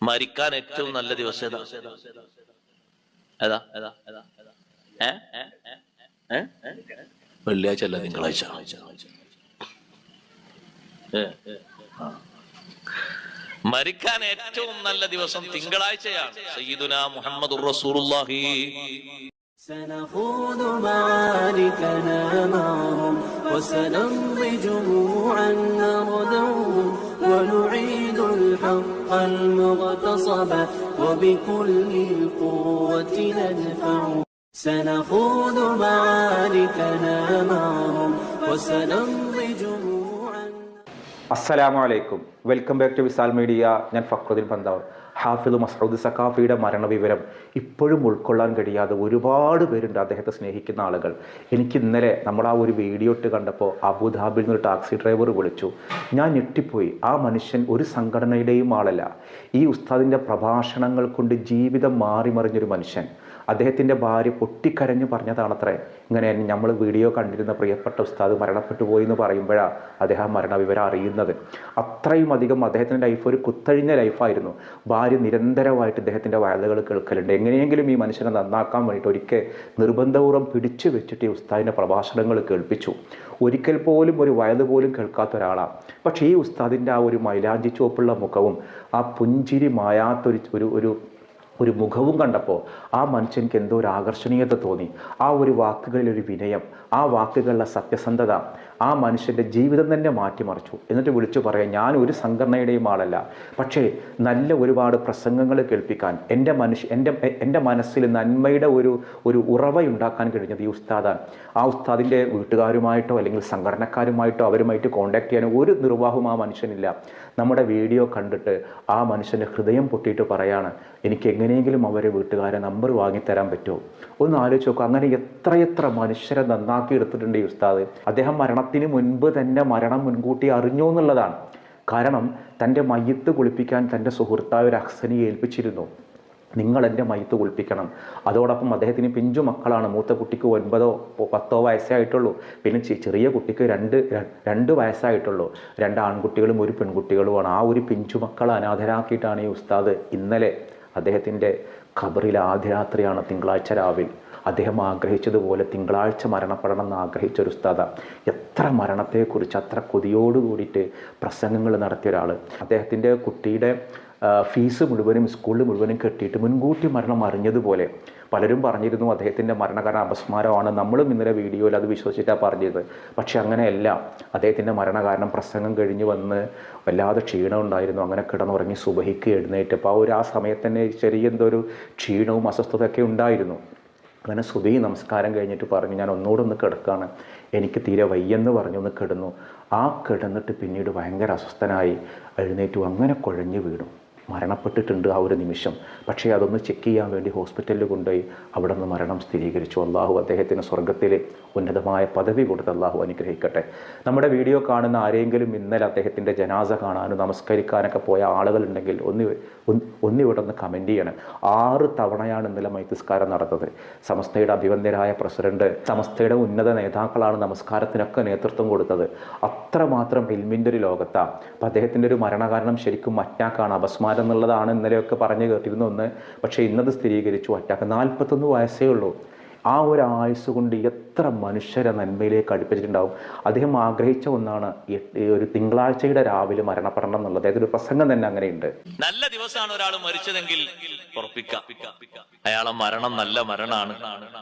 മരിക്കാൻ ഏറ്റവും നല്ല ദിവസം ഏതാ ഏതാ ഏതാ ഏതാ ഏ? ഏ? ഏ? വെള്ളിയാഴ്ച അല്ല തിങ്കളാഴ്ച ഏ, ഏ, ആ. മരിക്കാൻ ഏറ്റവും നല്ല ദിവസം തിങ്കളാഴ്ചയാണ് സയ്യിദുന മുഹമ്മദ് റസൂലുള്ളാഹി سنخوض معاركنا معهم وسنمضي جموعا نردوهم ونعيد الحق المغتصب وبكل القوة ندفع سنخوض معاركنا معهم وسنمضي جموعا അസ്സലാമു അലൈക്കും welcome back to Visal media ഞാൻ ഫക്രുദ്ദീൻ പന്താവ് ഹാഫിദ് മസൂദ് സഖാഫിയുടെ മരണവിവരം ഇപ്പോഴും ഉൾക്കൊള്ളാൻ കഴിയാതെ ഒരുപാട് പേരുണ്ട് അദ്ദേഹത്തെ സ്നേഹിക്കുന്ന ആളുകൾ. എനിക്ക് ഇന്നലെ നമ്മൾ ആ ഒരു വീഡിയോ ഇട്ട് കണ്ടപ്പോൾ അബുദാബിയിൽ നിന്ന് ഒരു ടാക്സി ഡ്രൈവർ വിളിച്ചു. ഞാൻ ഞെട്ടിപ്പോയി. ആ മനുഷ്യൻ ഒരു സംഘടനയുടെയും ആളല്ല. ഈ ഉസ്താദിന്റെ പ്രഭാഷണങ്ങൾ കൊണ്ട് ജീവിതം മാറി മറിഞ്ഞൊരു മനുഷ്യൻ. അദ്ദേഹത്തിന്റെ ഭാര്യ പൊട്ടിക്കരഞ്ഞ് പറഞ്ഞതാണത്രേ. ഇങ്ങനെ നമ്മൾ വീഡിയോ കണ്ടിരുന്ന പ്രിയപ്പെട്ട ഉസ്താദ് മരണപ്പെട്ടു പോയി എന്ന് പറയുമ്പോഴാണ് അദ്ദേഹം മരണവിവരം അറിയുന്നത്. അത്രയും അധികം അദ്ദേഹത്തിന്റെ ലൈഫ് ഒരു കുത്തഴിഞ്ഞ ലൈഫായിരുന്നു ഭാര്യ നിരന്തരമായിട്ട് ഇദ്ദേഹത്തിന്റെ വയലുകൾ കേൾക്കലുണ്ട്. എങ്ങനെയെങ്കിലും ഈ മനുഷ്യനെ നന്നാക്കാൻ വേണ്ടിയിട്ട് ഒരിക്കൽ നിർബന്ധപൂർവം പിടിച്ചു വെച്ചിട്ട് ഈ ഉസ്താദിന്റെ പ്രഭാഷണങ്ങൾ കേൾപ്പിച്ചു. ഒരിക്കൽ പോലും ഒരു വയത് പോലും കേൾക്കാത്ത ഒരാളാണ് പക്ഷേ ഈ ഉസ്താദിന്റെ ആ ഒരു മൈലാഞ്ചി ചുവപ്പുള്ള മുഖവും ആ പുഞ്ചിരി മായാത്തൊരു ഒരു ഒരു ഒരു മുഖവും കണ്ടപ്പോൾ ആ മനുഷ്യൻക്ക് എന്തോ ഒരു ആകർഷണീയത തോന്നി. ആ ഒരു വാക്കുകളിൽ ഒരു വിനയം ആ വാക്കുകളിലെ സത്യസന്ധത ആ മനുഷ്യന്റെ ജീവിതം തന്നെ മാറ്റിമറിച്ചു. എന്നിട്ട് വിളിച്ചു പറയാം ഞാൻ ഒരു സംഘടനയുടെയും ആളല്ല. പക്ഷേ നല്ല ഒരുപാട് പ്രസംഗങ്ങൾ കേൾപ്പിക്കാൻ എന്റെ മനുഷ്യ എന്റെ എന്റെ മനസ്സിൽ നന്മയുടെ ഒരു ഒരു ഉറവയുണ്ടാക്കാൻ കഴിഞ്ഞത് ഈ ഉസ്താദാണ്. ആ ഉസ്താദിന്റെ വീട്ടുകാരുമായിട്ടോ അല്ലെങ്കിൽ സംഘടനക്കാരുമായിട്ടോ അവരുമായിട്ട് കോൺടാക്ട് ചെയ്യാനോ ഒരു നിർവാഹവും ആ മനുഷ്യനില്ല. നമ്മുടെ വീഡിയോ കണ്ടിട്ട് ആ മനുഷ്യന്റെ ഹൃദയം പൊട്ടിയിട്ട് പറയാണ് എനിക്ക് എങ്ങനെയെങ്കിലും അവരെ വീട്ടുകാരെ നമ്പർ വാങ്ങിത്തരാൻ പറ്റുമോ? ഒന്ന് ആലോചിച്ച് നോക്കുക അങ്ങനെ എത്രയെത്ര മനുഷ്യരെ നന്നാക്കി എടുത്തിട്ടുണ്ട് ഈ ഉസ്താദ്. അദ്ദേഹം മരണത്തിന് മുൻപ് തന്നെ മരണം മുൻകൂട്ടി അറിഞ്ഞു എന്നുള്ളതാണ്. കാരണം തന്റെ മയ്യത്ത് കുളിപ്പിക്കാൻ തന്റെ സുഹൃത്തായ ഒരു അഹ്സനെ ഏൽപ്പിച്ചിരുന്നു. നിങ്ങൾ എന്റെ മയ്യത്ത് കുളിപ്പിക്കണം. അതോടൊപ്പം അദ്ദേഹത്തിന് പിഞ്ചു മക്കളാണ്. മൂത്ത കുട്ടിക്ക് ഒൻപതോ പത്തോ വയസ്സേ ആയിട്ടുള്ളൂ. പിന്നെ ചെറിയ കുട്ടിക്ക് രണ്ട് രണ്ട് വയസ്സായിട്ടുള്ളൂ. രണ്ട് ആൺകുട്ടികളും ഒരു പെൺകുട്ടികളുമാണ്. ആ ഒരു പിഞ്ചു മക്കളെ അനാഥരാക്കിയിട്ടാണ് ഈ ഉസ്താദ് ഇന്നലെ അദ്ദേഹത്തിന്റെ ഖബറിൽ ആദ്യ രാത്രിയാണ് തിങ്കളാഴ്ച രാവിലെ അദ്ദേഹം ആഗ്രഹിച്ചതുപോലെ തിങ്കളാഴ്ച മരണപ്പെടണം എന്ന് ആഗ്രഹിച്ച ഒരു ഉസ്താദ. എത്ര മരണത്തെക്കുറിച്ച് അത്ര കൊതിയോട് കൂടിയിട്ട് പ്രസംഗങ്ങൾ നടത്തിയ ഒരാൾ അദ്ദേഹത്തിന്റെ കുട്ടിയുടെ ഫീസ് മുഴുവനും സ്കൂളിൽ മുഴുവനും കെട്ടിയിട്ട് മുൻകൂട്ടി മരണം അറിഞ്ഞതുപോലെ പലരും പറഞ്ഞിരുന്നു അദ്ദേഹത്തിന്റെ മരണകാരണം അപസ്മാരമാണ്. നമ്മളും ഇന്നലെ വീഡിയോയിൽ അത് വിശ്വസിച്ചിട്ടാണ് പറഞ്ഞത് പക്ഷേ അങ്ങനെയല്ല. അദ്ദേഹത്തിന്റെ മരണകാരണം പ്രസംഗം കഴിഞ്ഞ് വന്ന് വല്ലാതെ ക്ഷീണം ഉണ്ടായിരുന്നു. അങ്ങനെ കിടന്നുറങ്ങി സുബഹിക്ക് എഴുന്നേറ്റപ്പോൾ ആ ഒരു ആ സമയത്ത് തന്നെ ചെറിയ എന്തോ ഒരു ക്ഷീണവും അസ്വസ്ഥതയൊക്കെ ഉണ്ടായിരുന്നു. അങ്ങനെ സുബി നമസ്കാരം കഴിഞ്ഞിട്ട് പറഞ്ഞു ഞാൻ ഒന്നുകൂടെ ഒന്ന് എനിക്ക് തീരെ വയ്യെന്ന് പറഞ്ഞു ഒന്ന് കിടന്നു. ആ കിടന്നിട്ട് പിന്നീട് ഭയങ്കര അസ്വസ്ഥനായി. എഴുന്നേറ്റു അങ്ങനെ കുഴഞ്ഞു വീണു. മരണപ്പെട്ടിട്ടുണ്ട് ആ ഒരു നിമിഷം. പക്ഷേ അതൊന്ന് ചെക്ക് ചെയ്യാൻ വേണ്ടി ഹോസ്പിറ്റലിൽ കൊണ്ടുപോയി അവിടെ നിന്ന് മരണം സ്ഥിരീകരിച്ചു. അള്ളാഹു അദ്ദേഹത്തിന് സ്വർഗത്തിൽ ഉന്നതമായ പദവി കൊടുത്ത് അള്ളാഹു അനുഗ്രഹിക്കട്ടെ. നമ്മുടെ വീഡിയോ കാണുന്ന ആരെങ്കിലും ഇന്നലെ അദ്ദേഹത്തിന്റെ ജനാസ കാണാനും നമസ്കരിക്കാനൊക്കെ പോയ ആളുകളുണ്ടെങ്കിൽ ഒന്ന് ഒന്ന് ഒന്നിവിടെ ഒന്ന് കമന്റ് ചെയ്യണം. ആറ് തവണയാണ് ഇന്നലെ മൈത്തിസ്കാരം നടന്നത്. സമസ്തയുടെ അഭിവന്ദ്യരായ പ്രസിഡന്റ് സമസ്തയുടെ ഉന്നത നേതാക്കളാണ് നമസ്കാരത്തിനൊക്കെ നേതൃത്വം കൊടുത്തത്. അത്രമാത്രം ഇൽമിന്റെ ഒരു ലോകത്താണ് അപ്പം അദ്ദേഹത്തിന്റെ ഒരു മരണകാരണം ശരിക്കും മറ്റാക്കാണ്. അപസ്മാരം എന്നുള്ളതാണ് ഇന്നലെയൊക്കെ പറഞ്ഞു കേട്ടിരുന്ന ഒന്ന്. പക്ഷേ ഇന്നത് സ്ഥിരീകരിച്ചു. അറ്റാക്ക് നാൽപ്പത്തൊന്ന് വയസ്സേ ഉള്ളൂ. ആ ഒരു ആയുസ് കൊണ്ട് എത്ര മനുഷ്യരെ നന്മയിലേക്ക് അടുപ്പിച്ചിട്ടുണ്ടാവും. അദ്ദേഹം ആഗ്രഹിച്ച ഒന്നാണ് ഒരു തിങ്കളാഴ്ചയുടെ രാവിലെ മരണപ്പെടണം എന്നുള്ളത്. അതായത് ഒരു പ്രസംഗം തന്നെ അങ്ങനെയുണ്ട്. നല്ല ദിവസമാണ് ഒരാൾ മരിച്ചതെങ്കിൽ അയാളെ മരണം നല്ല മരണമാണ്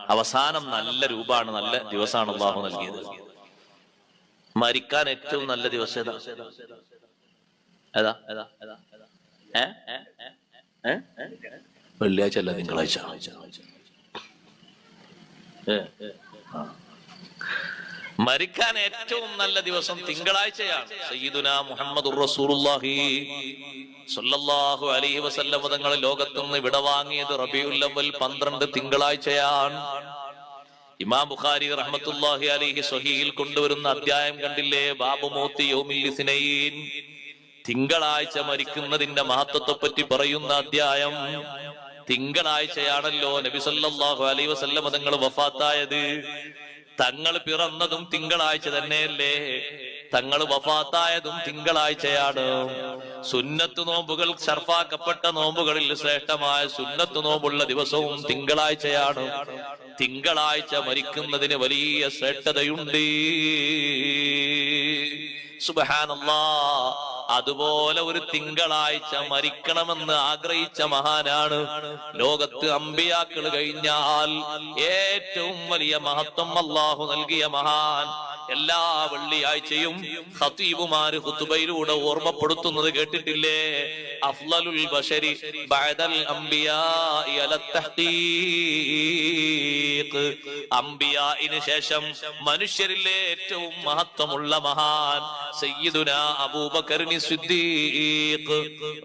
അവസാനം നല്ല രൂപമാണ് നല്ല ദിവസമാണ് അള്ളാഹു നൽകിയത്. മരിക്കാൻ ഏറ്റവും നല്ല ദിവസം ഏതാ? ഏതാ? ഏതാ? വെള്ളിയാഴ്ച അല്ല തിങ്കളാഴ്ച. മരിക്കാൻ ഏറ്റവും നല്ല ദിവസം തിങ്കളാഴ്ചയാണ്. സയ്യിദുന മുഹമ്മദ് സ്വല്ലല്ലാഹു അലൈഹി വസല്ലം തങ്ങൾ ലോകത്തുനിന്ന് വിട വാങ്ങിയത് റബിയുൽ അവൽ പന്ത്രണ്ട് തിങ്കളാഴ്ചയാണ്. ഇമാം ബുഖാരി റഹ്മത്തുല്ലാഹി അലൈഹി സ്വഹീഹിൽ കൊണ്ടുവരുന്ന അധ്യായം കണ്ടില്ലേ? ബാബു മൂത്തി യൗമിൽ തിങ്കളാഴ്ച മരിക്കുന്നതിന്റെ മഹത്വത്തെ പറ്റി പറയുന്ന അധ്യായം. തിങ്കളാഴ്ചയാണല്ലോ നബി സല്ലല്ലാഹു അലൈഹി വസല്ലം തങ്ങൾ വഫാത്തായത്. തങ്ങൾ പിറന്നതും തിങ്കളാഴ്ച തന്നെയല്ലേ? തങ്ങൾ വഫാത്തായതും തിങ്കളാഴ്ചയാണ്. സുന്നത്ത് നോമ്പുകൾ ഷർഫാക്കപ്പെട്ട നോമ്പുകളിൽ ശ്രേഷ്ഠമായ സുന്നത്ത് നോമ്പുള്ള ദിവസവും തിങ്കളാഴ്ചയാണ്. തിങ്കളാഴ്ച മരിക്കുന്നതിന് വലിയ ശ്രേഷ്ഠതയുണ്ട്. സുബഹാനല്ലാ. അതുപോലെ ഒരു തിങ്കളാഴ്ച മരിക്കണമെന്ന് ആഗ്രഹിച്ച മഹാനാണ്. ലോകത്ത് അമ്പിയാക്കൾ കഴിഞ്ഞാൽ ഏറ്റവും വലിയ മഹത്വം അള്ളാഹു നൽകിയ മഹാൻ. എല്ലാ വെള്ളിയാഴ്ചയും ഹത്തീബുമാര് ഖുതുബയിലൂടെ ഓർമ്മപ്പെടുത്തുന്നത് കേട്ടിട്ടില്ലേ? അഫ്ലലുൽ ബഷരി ബഅദൽ അല തഹ്ഖീഖ് ശേഷം മനുഷ്യരിലെ ഏറ്റവും മഹത്വമുള്ള മഹാൻ സയ്യിദുന അബൂബക്കർ സിദ്ദീഖ്.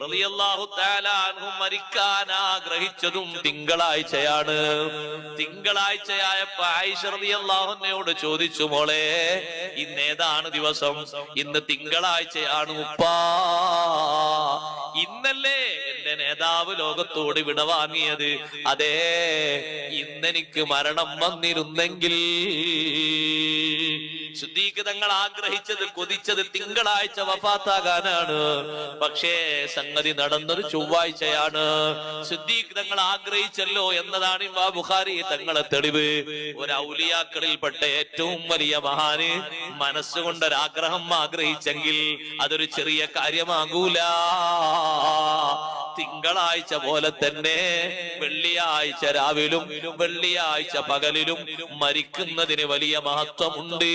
റളിയല്ലാഹു തആല അൻഹു മരിക്കാൻ ആഗ്രഹിച്ചതും തിങ്കളാഴ്ചയാണ്. തിങ്കളാഴ്ചയായപ്പോ ആയിഷ റളിയല്ലാഹു അൻഹയോട് ചോദിച്ചു മോളെ ഇന്ന് ഏതാണ് ദിവസം? ഇന്ന് തിങ്കളാഴ്ചയാണ് ഉപ്പാ. ഇന്നല്ലേ എന്റെ നേതാവ് ലോകത്തോട് വിട വാങ്ങിയത്. അതെ ഇന്നെനിക്ക് മരണം വന്നിരുന്നെങ്കിൽ ശുദ്ധീക് തങ്ങൾ ആഗ്രഹിച്ചത് കൊതിച്ചത് തിങ്കളാഴ്ച വഫാത്താകാനാണ്. പക്ഷേ സംഗതി നടന്നത് ചൊവ്വാഴ്ചയാണ്. ശുദ്ധീകൃതങ്ങൾ ആഗ്രഹിച്ചല്ലോ എന്നതാണ് ഇമാ ബുഖാരി തങ്ങളെ തെളിവ്. ഒരു ഔലിയാക്കളിൽപ്പെട്ട ഏറ്റവും വലിയ മഹാന് മനസ്സുകൊണ്ടൊരാഗ്രഹം ആഗ്രഹിച്ചെങ്കിൽ അതൊരു ചെറിയ കാര്യമാകൂല. തിങ്കളാഴ്ച പോലെ തന്നെ വെള്ളിയാഴ്ച രാവിലും വെള്ളിയാഴ്ച പകലിലും മരിക്കുന്നതിന് വലിയ മഹത്വമുണ്ട്.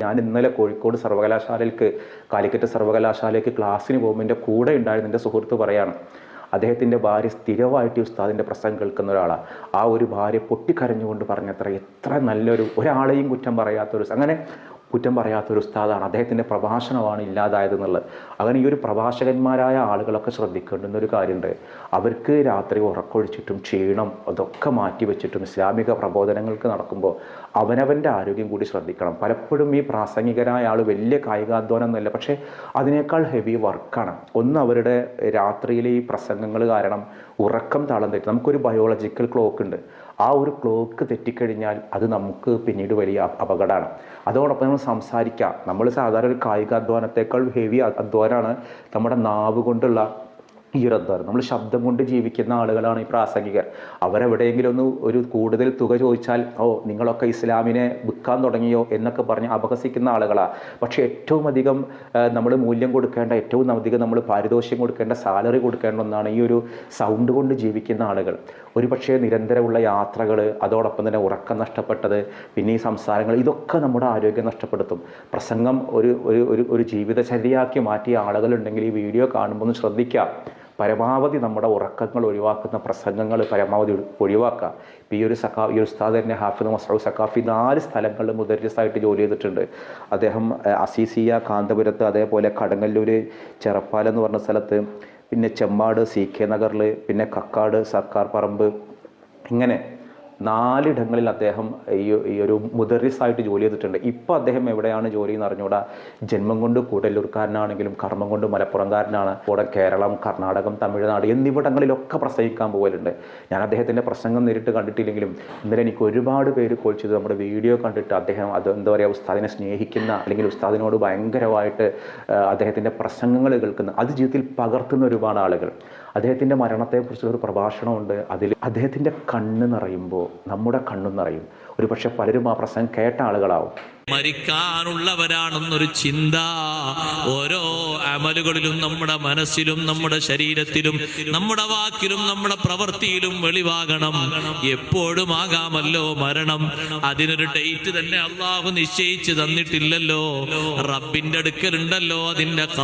ഞാൻ ഇന്നലെ കോഴിക്കോട് സർവകലാശാലയിലേക്ക് കാലിക്കറ്റ് സർവകലാശാലയ്ക്ക് ക്ലാസ്സിന് പോകുമ്പോൾ കൂടെ ഉണ്ടായിരുന്ന എന്റെ സുഹൃത്ത് പറയാണ് അദ്ദേഹത്തിന്റെ ഭാര്യ സ്ഥിരമായിട്ട് ഉസ്താദിന്റെ പ്രസംഗം കേൾക്കുന്ന ഒരാളാണ് ആ ഒരു ഭാര്യ പൊട്ടിക്കരഞ്ഞുകൊണ്ട് പറഞ്ഞത്ര എത്ര നല്ലൊരു ഒരാളെയും കുറ്റം പറയാത്തൊരു അങ്ങനെ കുറ്റം പറയാത്ത ഒരു ഉസ്താദാണ്. അദ്ദേഹത്തിന്റെ പ്രഭാഷണമാണ് ഇല്ലാതായത് എന്നുള്ളത് അങ്ങനെ ഈ ഒരു പ്രഭാഷകന്മാരായ ആളുകളൊക്കെ ശ്രദ്ധിക്കേണ്ടുന്ന ഒരു കാര്യമുണ്ട്. അവർക്ക് രാത്രി ഉറക്കൊഴിച്ചിട്ടും ക്ഷീണം അതൊക്കെ മാറ്റി വെച്ചിട്ടും ഇസ്ലാമിക പ്രബോധനങ്ങൾക്ക് നടക്കുമ്പോൾ അവനവന്റെ ആരോഗ്യം കൂടി ശ്രദ്ധിക്കണം. പലപ്പോഴും ഈ പ്രാസംഗികരായ ആൾ വലിയ കായികാധ്വാനം എന്നല്ല പക്ഷേ അതിനേക്കാൾ ഹെവി വർക്കാണ് ഒന്ന് അവരുടെ രാത്രിയിലെ ഈ പ്രസംഗങ്ങൾ കാരണം ഉറക്കം താളം തെറ്റി. നമുക്കൊരു ബയോളജിക്കൽ ക്ലോക്ക് ഉണ്ട്. ആ ഒരു ക്ലോക്ക് തെറ്റിക്കഴിഞ്ഞാൽ അത് നമുക്ക് പിന്നീട് വലിയ അപ- അപകടമാണ്. അതോടൊപ്പം നമ്മൾ സംസാരിക്കുക നമ്മൾ സാധാരണ ഒരു കായിക അധ്വാനത്തേക്കാൾ ഹെവി അധ്വാനമാണ് നമ്മുടെ നാവ് കൊണ്ടുള്ള ഈ ഒരു അധ്വാനം. നമ്മൾ ശബ്ദം കൊണ്ട് ജീവിക്കുന്ന ആളുകളാണ് ഈ പ്രാസംഗികർ. അവരെവിടെയെങ്കിലും ഒന്ന് ഒരു കൂടുതൽ തുക ചോദിച്ചാൽ ഓ നിങ്ങളൊക്കെ ഇസ്ലാമിനെ വിൽക്കാൻ തുടങ്ങിയോ? എന്നൊക്കെ പറഞ്ഞ് അപഹസിക്കുന്ന ആളുകളാണ് പക്ഷേ ഏറ്റവും അധികം നമ്മൾ മൂല്യം കൊടുക്കേണ്ട ഏറ്റവും അധികം നമ്മൾ പാരിതോഷ്യം കൊടുക്കേണ്ട സാലറി കൊടുക്കേണ്ട ഒന്നാണ് ഈ ഒരു സൗണ്ട് കൊണ്ട് ജീവിക്കുന്ന ആളുകൾ. ഒരു പക്ഷേ നിരന്തരമുള്ള യാത്രകൾ അതോടൊപ്പം തന്നെ ഉറക്കം നഷ്ടപ്പെട്ടത് പിന്നെ ഈ സംസാരങ്ങൾ ഇതൊക്കെ നമ്മുടെ ആരോഗ്യം നഷ്ടപ്പെടുത്തും. പ്രസംഗം ഒരു ഒരു ഒരു ജീവിതചര്യയാക്കി മാറ്റിയ ആളുകളുണ്ടെങ്കിൽ ഈ വീഡിയോ കാണുമ്പോൾ ഒന്ന് ശ്രദ്ധിക്കുക. പരമാവധി നമ്മുടെ ഉറക്കങ്ങൾ ഒഴിവാക്കുന്ന പ്രസംഗങ്ങൾ പരമാവധി ഒഴിവാക്കുക. ഇപ്പോൾ ഈ ഒരു സഖാ ഈ ഒരു ഉസ്താദ് തന്നെ ഹാഫിദ് മസറൂദ് സഖാഫി നാല് സ്ഥലങ്ങളിൽ മുദരിസായിട്ട് ജോലി ചെയ്തിട്ടുണ്ട്. അദ്ദേഹം അസീസിയ കാന്തപുരത്ത് അതേപോലെ കടങ്ങല്ലൂർ ചെറപ്പാലെന്ന് പറഞ്ഞ സ്ഥലത്ത് പിന്നെ ചെമ്മാട് സി കെ നഗറിൽ പിന്നെ കക്കാട് സർക്കാർ പറമ്പ് ഇങ്ങനെ നാലിടങ്ങളിൽ അദ്ദേഹം ഈ ഒരു മുദറിസായിട്ട് ജോലി ചെയ്തിട്ടുണ്ട്. ഇപ്പോൾ അദ്ദേഹം എവിടെയാണ് ജോലി എന്ന് അറിഞ്ഞുകൂടാ? ജന്മം കൊണ്ട് കൂടല്ലൂർക്കാരനാണെങ്കിലും കർമ്മം കൊണ്ട് മലപ്പുറംകാരനാണ്. കൂടെ കേരളം കർണാടകം തമിഴ്നാട് എന്നിവിടങ്ങളിലൊക്കെ പ്രസംഗിക്കാൻ പോകലുണ്ട്. ഞാൻ അദ്ദേഹത്തിന്റെ പ്രസംഗം നേരിട്ട് കണ്ടിട്ടില്ലെങ്കിലും ഇന്നലെ എനിക്ക് ഒരുപാട് പേര് കോൾ ചെയ്ത്. നമ്മുടെ വീഡിയോ കണ്ടിട്ട് അദ്ദേഹം അത് എന്താ പറയുക ഉസ്താദിനെ സ്നേഹിക്കുന്ന അല്ലെങ്കിൽ ഉസ്താദിനോട് ഭയങ്കരമായിട്ട് അദ്ദേഹത്തിന്റെ പ്രസംഗങ്ങൾ കേൾക്കുന്ന അത് ജീവിതത്തിൽ പകർത്തുന്ന ഒരുപാട് ആളുകൾ. അദ്ദേഹത്തിന്റെ മരണത്തെക്കുറിച്ച് ഒരു പ്രഭാഷണമുണ്ട്. അതിൽ അദ്ദേഹത്തിന്റെ കണ്ണ് നിറയുമ്പോൾ നമ്മുടെ കണ്ണു നിറയും. ഒരു പക്ഷേ പലരും ആ പ്രസംഗം കേട്ട ആളുകളാവും. മരിക്കാനുള്ളവരാണെന്നൊരു ചിന്ത. ഓരോ അമലുകളിലും നമ്മുടെ മനസ്സിലും നമ്മുടെ ശരീരത്തിലും നമ്മുടെ വാക്കിലും നമ്മുടെ പ്രവൃത്തിയിലും വെളിവാകണം. എപ്പോഴും ആകാമല്ലോ മരണം. അതിനൊരു ഡേറ്റ് തന്നെ അള്ളാഹു നിശ്ചയിച്ചു തന്നിട്ടില്ലല്ലോ. റബ്ബിന്റെ അടുക്കലുണ്ടല്ലോ അതിന്റെ കഥ.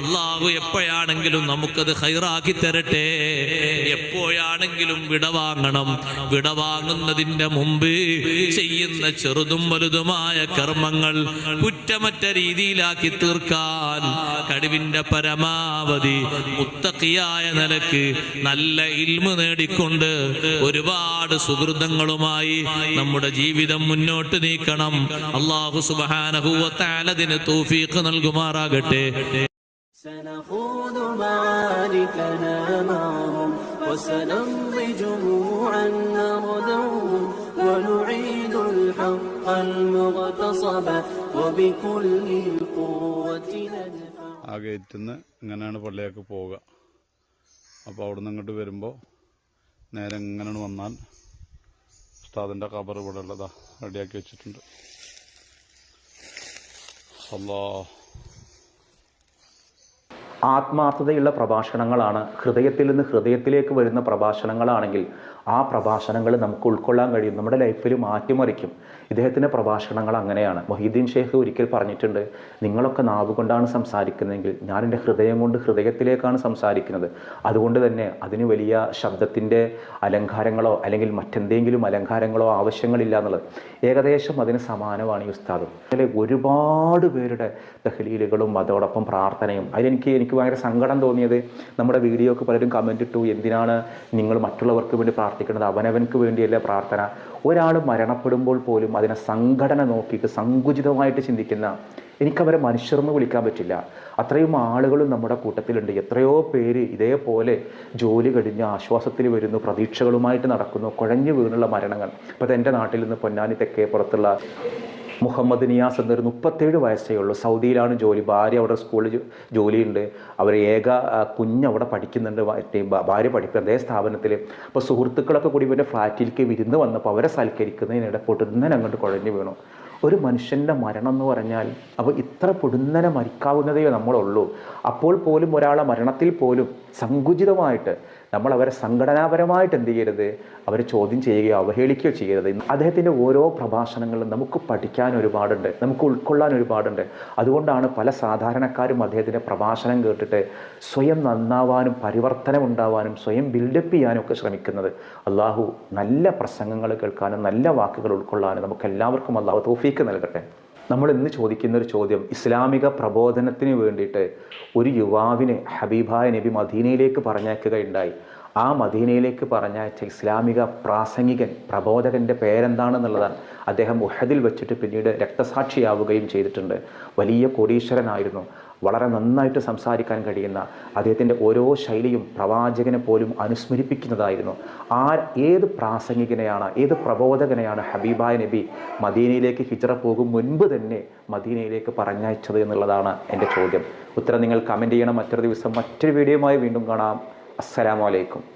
അള്ളാഹു എപ്പോഴാണെങ്കിലും നമുക്കത് ഹൈറാക്കി തരട്ടെ. എപ്പോഴാണെങ്കിലും വിടവാങ്ങണം. വിടവാങ്ങുന്നതിന്റെ മുമ്പ് ചെയ്യുന്ന ചെറുതും വലുതുമായ കർമ്മങ്ങൾ കുറ്റമറ്റ രീതിയിലാക്കി തീർക്കാൻ കഴിവിന്റെ പരമാവധി മുത്തക്കിയായ നിലക്ക് നല്ല ഇൽമ നേടിക്കൊണ്ട് ഒരുപാട് സുഹൃതങ്ങളുമായി നമ്മുടെ ജീവിതം മുന്നോട്ട് നീക്കണം അള്ളാഹു സുബാനഹുവത്താലതിന് തൗഫീഖ് നൽകുമാറാകട്ടെ سنخوض معاركنا معهم وسنمضي جموعا ആ ഗേറ്റിൽ നിന്ന് ഇങ്ങനെയാണ് പള്ളിയൊക്കെ പോവുക. അപ്പോൾ അവിടെ നിന്ന് ഇങ്ങോട്ട് വരുമ്പോൾ നേരെ ഇങ്ങനെ വന്നാൽ ഉസ്താദിന്റെ കബർ ഇവിടെ ഉള്ളതാ റെഡിയാക്കി വെച്ചിട്ടുണ്ട്. അല്ലാ ആത്മാർത്ഥതയുള്ള പ്രഭാഷണങ്ങളാണ്. ഹൃദയത്തിൽ നിന്ന് ഹൃദയത്തിലേക്ക് വരുന്ന പ്രഭാഷണങ്ങളാണെങ്കിൽ ആ പ്രഭാഷണങ്ങൾ നമുക്ക് ഉൾക്കൊള്ളാൻ കഴിയും. നമ്മുടെ ലൈഫിൽ മാറ്റിമറിക്കും. ഇദ്ദേഹത്തിന്റെ പ്രഭാഷണങ്ങൾ അങ്ങനെയാണ്. മൊഹീദ്ദീൻ ഷേഖ് ഒരിക്കൽ പറഞ്ഞിട്ടുണ്ട് നിങ്ങളൊക്കെ നാവ് കൊണ്ടാണ് സംസാരിക്കുന്നതെങ്കിൽ ഞാൻ എന്റെ ഹൃദയം കൊണ്ട് ഹൃദയത്തിലേക്കാണ് സംസാരിക്കുന്നത്. അതുകൊണ്ട് തന്നെ അതിന് വലിയ ശബ്ദത്തിന്റെ അലങ്കാരങ്ങളോ അല്ലെങ്കിൽ മറ്റെന്തെങ്കിലും അലങ്കാരങ്ങളോ ആവശ്യങ്ങളില്ല എന്നുള്ളത്. ഏകദേശം അതിന് സമാനമാണ് ഈ ഉസ്താദും. അതിൽ ഒരുപാട് പേരുടെ തഹലീലുകളും അതോടൊപ്പം പ്രാർത്ഥനയും. അതിലെനിക്ക് എനിക്ക് ഭയങ്കര സങ്കടം തോന്നിയത്. നമ്മുടെ വീഡിയോക്ക് പലരും കമന്റ് ഇട്ടു. എന്തിനാണ് നിങ്ങൾ മറ്റുള്ളവർക്ക് വേണ്ടി പ്രാർത്ഥിക്കുന്നത്? അവനവൻക്ക് വേണ്ടിയല്ല പ്രാർത്ഥന? ഒരാൾ മരണപ്പെടുമ്പോൾ പോലും അതിനെ സംഘടന നോക്കിയിട്ട് സങ്കുചിതമായിട്ട് ചിന്തിക്കുന്ന എനിക്കവരെ മനുഷ്യർന്ന് വിളിക്കാൻ പറ്റില്ല. അത്രയും ആളുകളും നമ്മുടെ കൂട്ടത്തിലുണ്ട്. എത്രയോ പേര് ഇതേപോലെ ജോലി കഴിഞ്ഞ് ആശ്വാസത്തിൽ വരുന്നു പ്രതീക്ഷകളുമായിട്ട് നടക്കുന്നു കുഴഞ്ഞു വീണുള്ള മരണങ്ങൾ. ഇപ്പോൾ എന്റെ നാട്ടിൽ നിന്ന് പൊന്നാനി തെക്കേ പുറത്തുള്ള മുഹമ്മദ് നിയാസ് എന്നൊരു മുപ്പത്തേഴ് വയസ്സേ ഉള്ളൂ. സൗദിയിലാണ് ജോലി. ഭാര്യ അവിടെ സ്കൂളിൽ ജോലിയുണ്ട്. അവർ ഏക കുഞ്ഞ് അവിടെ പഠിക്കുന്നുണ്ട്. ഭാര്യ പഠിക്കുന്നത് അതേ സ്ഥാപനത്തിൽ അപ്പോൾ സുഹൃത്തുക്കളൊക്കെ കൂടി ഇവന്റെ ഫ്ലാറ്റിലേക്ക് വിരുന്ന് വന്നപ്പോൾ അവരെ സൽക്കരിക്കുന്നതിനിടെ പൊടുന്നനെ അങ്ങോട്ട് കുഴഞ്ഞു വീണു. ഒരു മനുഷ്യന്റെ മരണം എന്ന് പറഞ്ഞാൽ അപ്പോൾ ഇത്ര പൊടുന്നനെ മരിക്കാവുന്നതേ നമ്മളുള്ളൂ. അപ്പോൾ പോലും ഒരാളെ മരണത്തിൽ പോലും സങ്കുചിതമായിട്ട് നമ്മൾ അവരെ സംഘടനാപരമായിട്ട് എന്ത് ചെയ്യരുത്? അവരെ ചോദ്യം ചെയ്യുകയോ അവഹേളിക്കുകയോ ചെയ്യരുത്. അദ്ദേഹത്തിന്റെ ഓരോ പ്രഭാഷണങ്ങളും നമുക്ക് പഠിക്കാൻ ഒരുപാടുണ്ട്. നമുക്ക് ഉൾക്കൊള്ളാൻ ഒരുപാടുണ്ട്. അതുകൊണ്ടാണ് പല സാധാരണക്കാരും അദ്ദേഹത്തിന്റെ പ്രഭാഷണം കേട്ടിട്ട് സ്വയം നന്നാവാനും പരിവർത്തനം ഉണ്ടാവാനും സ്വയം ബിൽഡപ്പ് ചെയ്യാനും ഒക്കെ ശ്രമിക്കുന്നത്. അള്ളാഹു നല്ല പ്രസംഗങ്ങൾ കേൾക്കാനും നല്ല വാക്കുകൾ ഉൾക്കൊള്ളാനും നമുക്ക് എല്ലാവർക്കും അള്ളാഹു തോഫീക്ക് നൽകട്ടെ. നമ്മൾ ഇന്ന് ചോദിക്കുന്ന ഒരു ചോദ്യം ഇസ്ലാമിക പ്രബോധനത്തിന് വേണ്ടിയിട്ട് ഒരു യുവാവിനെ ഹബീബായ നബി മദീനയിലേക്ക് പറഞ്ഞയക്കുകയുണ്ടായി. ആ മദീനയിലേക്ക് പറഞ്ഞയച്ച ഇസ്ലാമിക പ്രാസംഗികൻ പ്രബോധകന്റെ പേരെന്താണെന്നുള്ളതാണ് അദ്ദേഹം ഉഹദിൽ വെച്ചിട്ട് പിന്നീട് രക്തസാക്ഷിയാവുകയും ചെയ്തിട്ടുണ്ട്. വലിയ കോടീശ്വരനായിരുന്നു. വളരെ നന്നായിട്ട് സംസാരിക്കാൻ കഴിയുന്ന അദ്ദേഹത്തിന്റെ ഓരോ ശൈലിയും പ്രവാചകനെ പോലും അനുസ്മരിപ്പിക്കുന്നതായിരുന്നു. ആ ഏത് പ്രാസംഗികനെയാണ് ഏത് പ്രബോധകനെയാണ് ഹബീബായ നബി മദീനയിലേക്ക് ഹിജറ പോകും മുൻപ് തന്നെ മദീനയിലേക്ക് പറഞ്ഞയച്ചത് എന്നുള്ളതാണ് എന്റെ ചോദ്യം. ഉത്തരം നിങ്ങൾ കമന്റ് ചെയ്യണം. മറ്റൊരു ദിവസം മറ്റൊരു വീഡിയോയുമായി വീണ്ടും കാണാം. അസ്സലാമലൈക്കും